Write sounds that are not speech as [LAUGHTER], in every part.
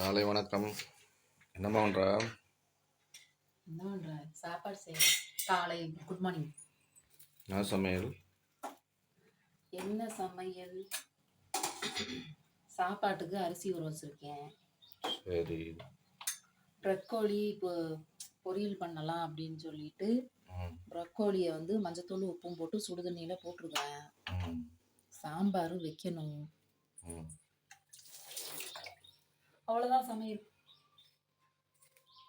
காலை வணக்கம். என்னம்மா பண்ற? என்ன பண்ற? சாப்பாடு செய்ய காலை குட் மார்னிங் என்ன சமையல்? என்ன சமையல்? சாப்பாட்டுக்கு அரிசி ஊற வச்சிருக்கேன். சரி. ப்ரக்கோலி இப்போ பொரியல் பண்ணலாம் அப்படின்னு சொல்லிட்டு ப்ரக்கோலியை வந்து மஞ்சத்தூள் உப்பும் போட்டு சுடுதண்ணியில் போட்டிருக்கேன் சாம்பார் வைக்கணும். அவ்வளோதான் சமையல்.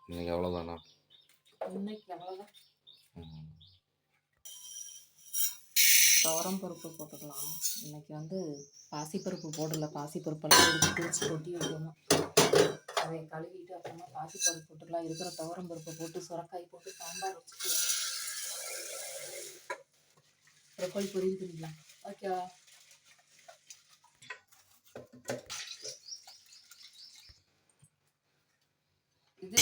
இன்னைக்கு அவ்வளோதானா இன்னைக்கு அவ்வளோதான் துவரம் பருப்பு போட்டுக்கலாம். இன்னைக்கு வந்து பாசிப்பருப்பு போடல. பாசிப்பருப்பெல்லாம் எடுத்து பிரித்து கொட்டி வைக்கணும். அதை கழுவிட்டு அப்புறமா பாசிப்பருப்பு போட்டுக்கலாம். இருக்கிற துவரம் பருப்பை போட்டு சுரக்காய் போட்டு சாம்பார் வச்சுட்டு ப்ரொக்கோலி பொரியல் பண்ணிக்கலாம். ஓகேவா? இது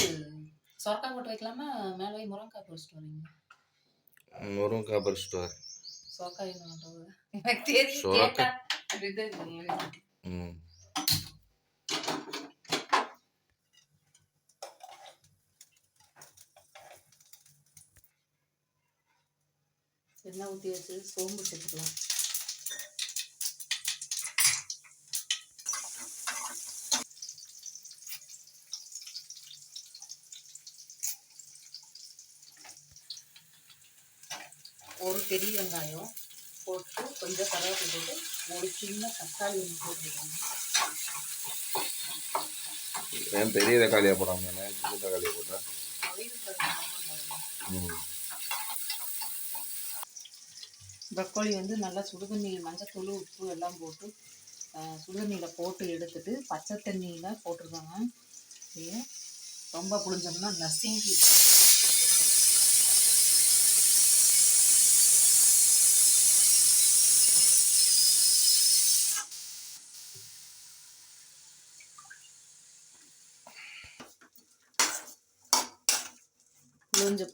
சுரக்காய் போட்டு வைக்கலாமா? மேலே போய் முருங்கைக்காய் பொரிச்சிட்டு வரீங்க. முருங்கைக்காய் பறிச்சுட்டு வர எனக்கு தெரியும் சொரக்காய். கேட்டா அப்படிதான் தெரியும். ம். எண்ணெய் ஊற்றி வச்சு சோம்பு சேர்த்துக்கலாம் ஒரு பெரிய வெங்காயம் போட்டு கொஞ்சம் கருவேப்பிலை போட்டு ஒரு சின்ன தக்காளி ஒன்று போட்டுருக்காங்க ஏன் பெரிய தக்காளியாக போடாம சின்ன தக்காளியை போட்டா? ப்ரக்கோலி வந்து நல்லா சுடுதண்ணி மஞ்சத்தூள் உப்பு எல்லாம் போட்டு சுடுதண்ணியில் போட்டு எடுத்துட்டு பச்சை தண்ணியில் போட்டிருக்காங்க. ரொம்ப புளிஞ்சோம்னா நசுங்கி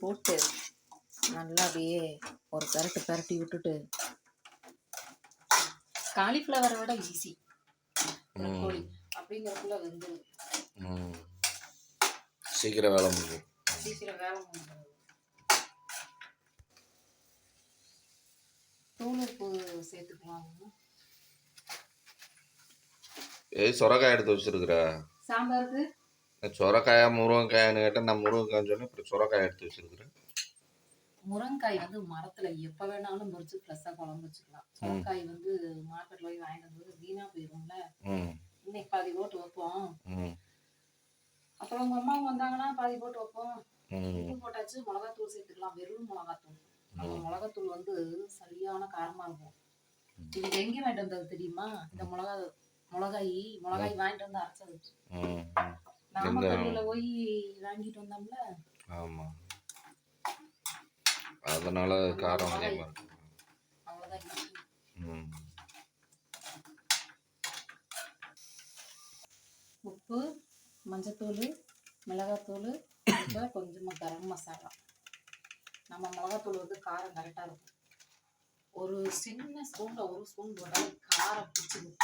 போட்டு நல்லா அப்படியே ஒரு பெரட்டு பெரட்டி விட்டுட்டு காலிஃப்ளவரை விட ஈஸி அப்படிங்கிறதுக்குள்ள வந்து சீக்கிரம் வேலை முடியும் சீக்கிரம் வேலை முடிஞ்சிடும் தூள் உப்பு சேர்த்துக்கலாம். ஏய் சொரக்காய் எடுத்து வச்சிருக்கிற? சாம்பாருக்கு? சொரக்காயா முருங்கைக்காயான்னு கேட்டால் நான் முருங்கைக்காய்னு சொன்னேன். அப்புறம் சொரக்காய் எடுத்து வச்சிருக்கிறேன். முருங்காய் வந்து மரத்துல எப்ப வேணாலும் முறிச்சு ஃப்ரெஷ்ஷாக குழம்பு வச்சுக்கலாம். முருங்காய் வந்து மார்க்கெட்ல போய் வாங்கிட்டு வந்து வீணா போயிரும்ல. இன்னைக்கு பாதி போட்டு வைப்போம். அப்புறம் உங்க அம்மா வந்தாங்கன்னா பாதி போட்டு வைப்போம். உப்பு போட்டாச்சு மிளகாத்தூள் சேர்த்துக்கலாம். வெறும் மிளகாத்தூள். நம்ம மிளகாத்தூள் வந்து சரியான காரமா இருக்கும். இது எங்க வாங்கிட்டு வந்தது தெரியுமா? இந்த மிளகா மிளகாய் மிளகாய் வாங்கிட்டு வந்து அரைச்சது. ம் நாமக்கல்ல போய் வாங்கிட்டு வந்தோம்ல? ஆமாம் அதனால காரம் அதிகமாக. ம். உப்பு மஞ்சத்தூள் மிளகாத்தூள் அப்புறம் [COUGHS] கொஞ்சமா கரம் மசாலா. நம்ம மிளகாத்தூள் வந்து காரம் கரெக்டா இருக்கும். ஒரு சின்ன ஸ்பூன்ல ஒரு ஸ்பூன் போட்டாலே காரம் பிடிச்சிடும்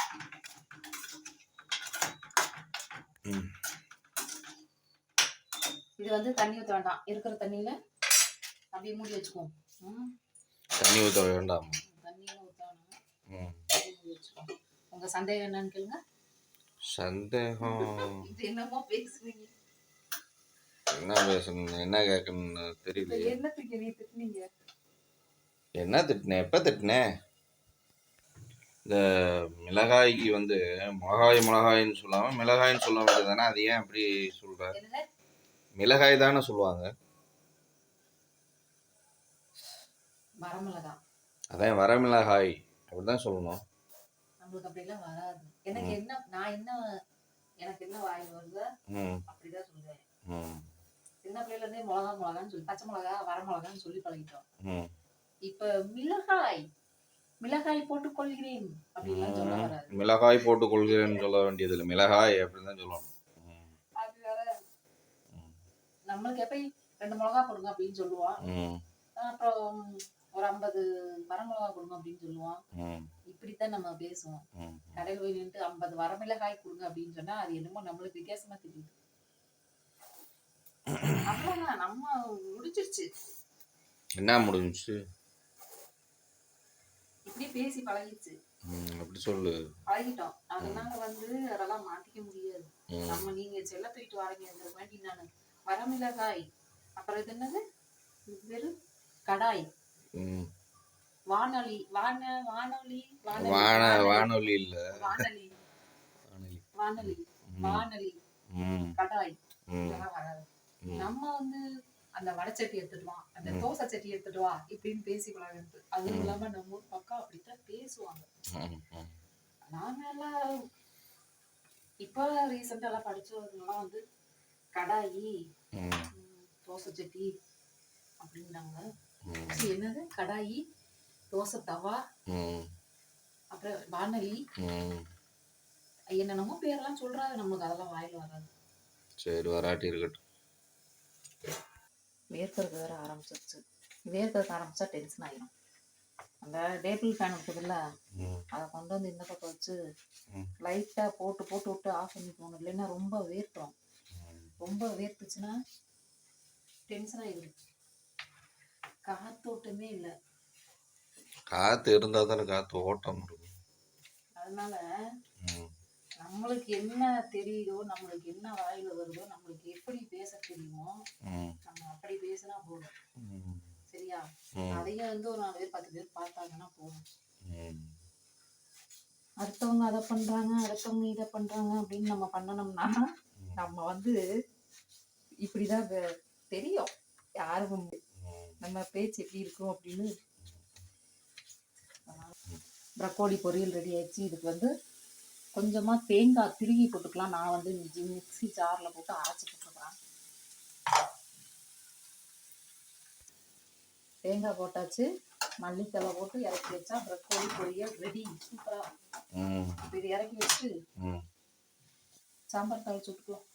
ம். இது வந்து தண்ணி ஊற்ற வேண்டாம். இருக்கிற தண்ணியில அப்படியே மூடி வச்சுக்குவோம். தண்ணி ஊற்ற வேண்டாம்? தண்ணியெல்லாம் ஊற்ற வேணாம் ம். அப்படியே மூடி வச்சுக்குவோம். உங்க சந்தேகம் என்னன்னு கேளுங்க. சந்தேகம். என்னமோ பேசுறீங்க. என்ன பேசணும்? என்ன கேட்கணும்னு தெரியலையே. என்னத்துக்கு நீ திட்டுனீங்க? என்ன திட்டினேன் எப்போ திட்டினேன் இந்த மிளகாய்க்கு வந்து மிளகாய் மிளகாய்ன்னு சொல்லாமல் மிளகாய்ன்னு சொல்ல வேண்டியது தானே? அது ஏன் அப்படி சொல்கிற மிளகாய் தானே சொல்லுவாங்க. வரமிளகா. அதான் வரமிளகாய் அப்படி தான் சொல்லணும். நம்மளுக்கு அப்படிலாம் வராது. எனக்கு என்ன நான் என்ன எனக்கு என்ன வாயில் வருதோ அப்படிதான் சொல்லுவேன். சின்ன பிள்ளையில இருந்தே மிளகா மிளகான்னு சொல்லி பச்சை மிளகா வர மிளகான்னு சொல்லி பழகிட்டோம். இப்ப மிளகாய் மிளகாய் போட்டு கொள்கிறேன். அப்படிலாம் சொல்ல மிளகாய் போட்டு கொள்கிறேன்னு சொல்ல வேண்டியது இல்லை மிளகாய் அப்படின்னு தான் சொல்லணும் ம் அது வேற ம். நம்மளுக்கு எப்ப ரெண்டு மிளகா போடுங்க அப்படின்னு சொல்லுவான். அப்புறம் ஒரு ஐம்பது வரமிளகா கொடுங்க அப்படின்னு சொல்லுவோம் ம். இப்படித்தான் நம்ம பேசுவோம். கடையில் போய் நின்று ஐம்பது வரமிளகாய் கொடுங்க அப்படின்னு சொன்னா அது என்னமோ நம்மளுக்கு வித்தியாசமா தெரியுது. அவ்வளவுதான். நம்ம முடிச்சிருச்சு என்ன முடிஞ்சுச்சு? இப்படி பேசி பழகிடுச்சு. ம் அப்படி சொல்லு. பழகிட்டோம். அதனால வந்து அதெல்லாம் மாத்திக்க முடியாது. நம்ம நீங்க செல்ல தூக்கிட்டு வரீங்க வேண்டி நான் வரமிளகாய். அப்புறம் இது என்னது? பேரு கடாய். வானொலி வான வானொலி வான வானொலி. வானொலி இல்ல. வானொலி. வானொலி. வானொலி. கடாய். நம்ம வந்து அந்த வடச்சட்டி எடுத்துட்டு வா அந்த தோசை சட்டி எடுத்துட்டு வா இப்படின்னு பேசி பழகிறது அதுவும் இல்லாம நம்ம ஊர் பக்கம் அப்படித்தான் பேசுவாங்க. நாங்க எல்லாம் இப்ப ரீசெண்டா எல்லாம் படிச்சவங்கலாம் வந்து கடாயி தோசை சட்டி அப்படின்னாங்க என்னது? கடாயி தோசை தவா அப்புறம் வானொலி. என்னென்னமோ பேரெல்லாம் சொல்றாங்க. நமக்கு அதெல்லாம் வாயில வராது. சரி வராட்டி இருக்கட்டும். வேர்க்கிறது வேற ஆரம்பிச்சிருச்சு. வேர்க்கிறது ஆரம்பிச்சா டென்ஷன் ஆயிரும். அந்த டேபிள் ஃபேன் இருக்குதுல்ல அதை கொண்டு வந்து இந்த பக்கம் வச்சு ம். லைட்டா போட்டு போட்டு விட்டு ஆஃப் பண்ணி போகணும் இல்லைன்னா ரொம்ப வேர்த்துரும் ம். ரொம்ப வேர்த்துச்சுன்னா டென்ஷன் ஆயிடும் காத்தோட்டமே இல்லை. காத்து இருந்தா தானே காத்து ஓட்டம் அதனால நம்மளுக்கு என்ன தெரியுதோ நம்மளுக்கு என்ன வாயில வருதோ நம்மளுக்கு எப்படி பேச தெரியுமோ நம்ம அப்படி பேசினா போதும். சரியா? ம். அதையே வந்து ஒரு நாலு பேர் பத்து பேர் பார்த்தாங்கன்னா போதும். அடுத்தவங்க அதை பண்றாங்க அடுத்தவங்க இதை பண்றாங்க அப்படின்னு நம்ம பண்ணணும்னா நம்ம வந்து இப்படிதான் தெரியும். யாருக்கும் நம்ம பேச்சு எப்படி இருக்கும் அப்படின்னு. ப்ரக்கோலி பொரியல் ரெடி ஆயிடுச்சு. இதுக்கு வந்து கொஞ்சமா தேங்காய் திருகி போட்டுக்கலாம். நான் வந்து மிக்ஸி ஜார்ல போட்டு அரைச்சி போட்டுருக்கிறேன். தேங்காய் போட்டாச்சு. மல்லித்தலை போட்டு இறக்கி வச்சா ப்ரக்கோலி பொரியல் ரெடி. சூப்பரா இது இறக்கி வச்சு சாம்பார் தாளிச்சு விட்டுக்கலாம்.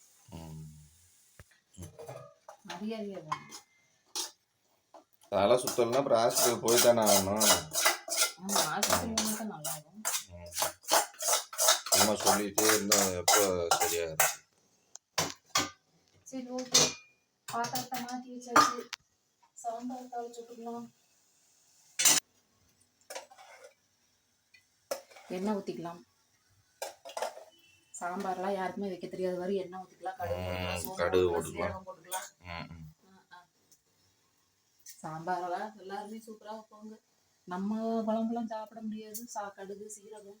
அதெல்லாம் சுத்தம்னா அப்புறம் ஹாஸ்பிட்டல் போய் தானே ஆகணும். ஆமா ஆஸ்பத்திரி தான் நல்லா இருக்கும் ம். சும்மா சொல்லிட்டே இருந்தா எப்போ சரியாயிரும் சரி ஓகே பாத்திரத்தை மாற்றி வச்சாச்சு. சாம்பார் தாளிச்சு விட்டுக்கலாம் எண்ணெய் ஊற்றிக்கலாம் சாம்பார்லாம் யாருக்குமே வைக்க தெரியாத வரை எண்ணெய் ஊற்றிக்கலாம் கடுகு போட்டுக்கலாம், சாம்பாரெல்லாம் எல்லாருமே சூப்பரா வைப்பாங்க. நம்ம குழம்புலாம் சாப்பிட முடியாது. சா கடுகு சீரகம்.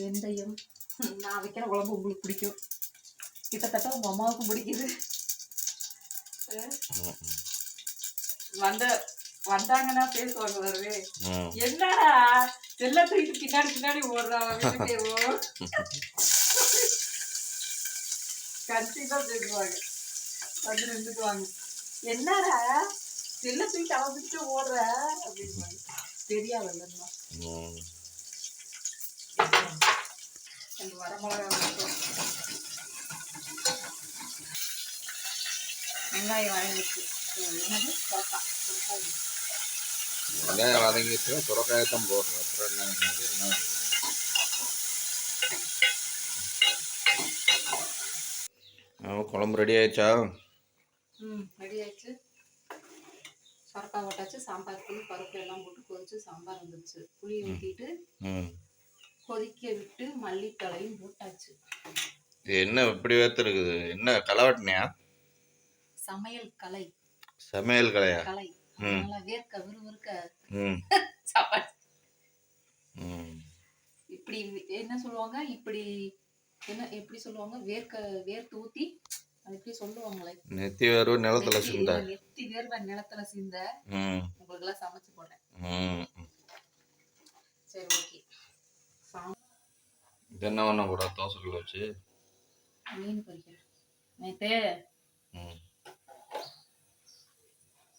வெந்தயம். நான் வைக்கிற குழம்பு உங்களுக்கு பிடிக்கும். கிட்டத்தட்ட உங்க அம்மாவுக்கும் பிடிக்குது. வந்த வந்தாங்கன்னா பேசுவாங்க வருவே என்னடா? செல்ல தூக்கிட்டு பின்னாடி பின்னாடி ஓடுறா கண்டிப்பாக ஓ வந்து நின்றுக்குவாங்க என்னடா? செல்ல தூக்கிட்டு ஓடுற? அப்படின்வாங்க தெரியாதுல்லம்மா அந்த வரமிளகா வெங்காயம் வதங்கிட்டு என்னது? சொரக்கா வெங்காயம் வதங்கிட்டு போடுறோம். அப்புறம் என்ன என்ன? ஆ, குழம்பு ரெடி ஆயிடுச்சா? ம் ரெடி ஆயிடுச்சு. சொரக்காய் போட்டாச்சு சாம்பார் புளி பருப்பு எல்லாம் போட்டு கொதிச்சு சாம்பார் வந்துருச்சு. புளி ஊற்றிட்டு கொதிக்க விட்டு மல்லித்தலையும் போட்டாச்சு. இது என்ன இப்படி வேர்த்துருக்குது? என்ன களவட்டினியா? சமையல் கலை. சமையல் கலையா? கலை. அதனால வேர்க்க விறுவிறுக்க சாப்பாடு. ம். இப்படி என்ன சொல்லுவாங்க? இப்படி என்ன எப்படி சொல்லுவாங்க? வேர்க்க வேர்த்து ஊத்தி எப்படி சொல்லுவாங்களே நெத்தி வேர்வை நிலத்துல சிந்த. நெத்தி வேர்வை நிலத்துல சிந்த. உங்களுக்கு எல்லாம் சமைச்சு போடுறேன் ம். சரி ஓகே இது என்ன பண்ண கூட தோசைக்குள்ள வச்சு. மீன் பொரிக்கிறேன் நேத்தே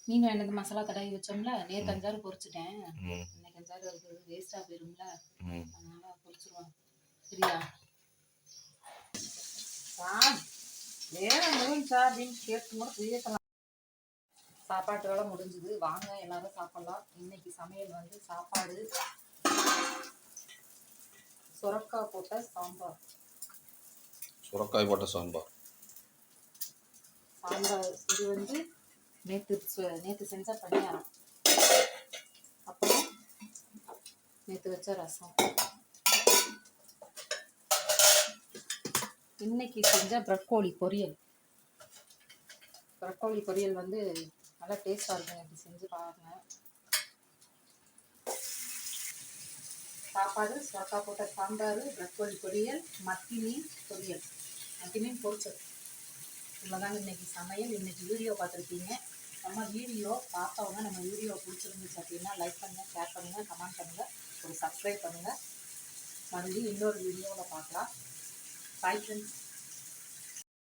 மீன் வேண்டது மசாலா தடவி வச்சோம்ல நேத்து அஞ்சாறு பொரிச்சிட்டேன் இன்னைக்கு அஞ்சாறு வேஸ்டா போயிரும்ல. அதனால பொரிச்சிருவாங்க சரியா? வேற முடிஞ்சா அப்படின்னு கேட்டு கூட பேசலாம் சாப்பாட்டு வேலை முடிஞ்சுது. வாங்க எல்லாரும் சாப்பிடலாம். இன்னைக்கு சமையல் வந்து சாப்பாடு. சுரக்காய் போட்ட சாம்பார். சுரக்காய் போட்ட சாம்பார். சாம்பார். இது வந்து நேற்று நேற்று செஞ்ச பணியாரம். அப்புறம் நேற்று வச்ச ரசம். இன்னைக்கு செஞ்ச ப்ரக்கோலி பொரியல். ப்ரக்கோலி பொரியல் வந்து நல்லா டேஸ்டாக இருக்கும். இப்படி செஞ்சு பாருங்க. சாப்பாடு சுரக்கா போட்ட சாம்பார் ப்ரக்கோலி பொரியல் மத்தி மீன் பொரியல். மத்தி மீன் பொரிச்சது. இவ்வளோதாங்க இன்னைக்கு சமையல். இன்னைக்கு வீடியோ பார்த்துருக்கீங்க நம்ம வீடியோ பார்த்தவங்க நம்ம வீடியோ பிடிச்சிருந்துச்சு அப்படின்னா லைக் பண்ணுங்கள் ஷேர் பண்ணுங்கள் கமெண்ட் பண்ணுங்கள் ஒரு சப்ஸ்கிரைப் பண்ணுங்கள் மறுபடியும் இன்னொரு வீடியோவில் பார்க்கலாம். Bye friends